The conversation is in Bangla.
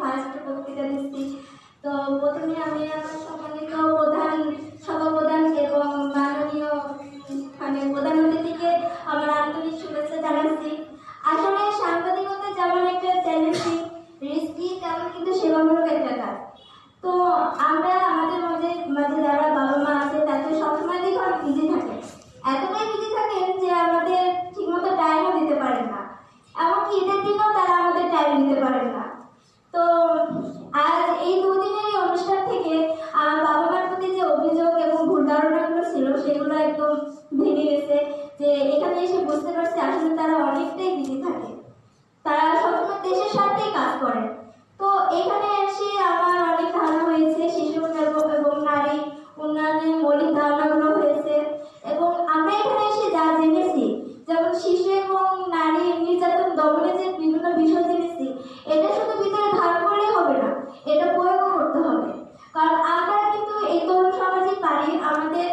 ফার্স্ট বক্তৃতা দিচ্ছি। তো প্রথমে আমি আমার সম্মানিত প্রধান সভাপ্রধান এবং মাননীয় মানে প্রধান অতিথিকে আমার আন্তরিক শুভেচ্ছা জানাচ্ছি। আসলে সাংবাদিকতা যেমন একটা চ্যালেঞ্জিং রিস্কি তেমন কিন্তু সেবামূলক একটা কাজ তো আমরা আমাদের মাঝে মাঝে যারা বাবা মা আছে তাদের সবসময় দেখি অনেক বিজি থাকে এতটাই বিজি থাকেন যে আমাদের ঠিকমতো টাইমও দিতে পারেন না এমনকি ঈদের দিনেও তারা আমাদের টাইম দিতে পারেন না তো আজ এই দুদিনের এই অনুষ্ঠান থেকে আমার বাবা মার প্রতি যে অভিযোগ এবং ভুল ধারণাগুলো ছিল, সেগুলো একদম ভেঙে গেছে। যে এখানে এসে বুঝতে পারছি আসলে তারা অনেকটাই বিজি থাকে। তারা সবসময় দেশের স্বার্থেই কাজ করে। তো এখানে এসে আমার অনেক ধারণা হয়েছে শিশু এবং নারী উন্নয়নের মৌলিক ধারণাগুলো হয়েছে। এবং আমরা এখানে এসে যা জেনেছি, যেমন শিশু এবং নারী নির্যাতন দমনের যে বিভিন্ন বিষয় জেনেছি, এটা শুধু ভিতরে ধারণ করলেই হবে না, এটা প্রয়োগও করতে হবে। কারণ আমরা কিন্তু এই তরুণ সমাজে পারি, আমাদের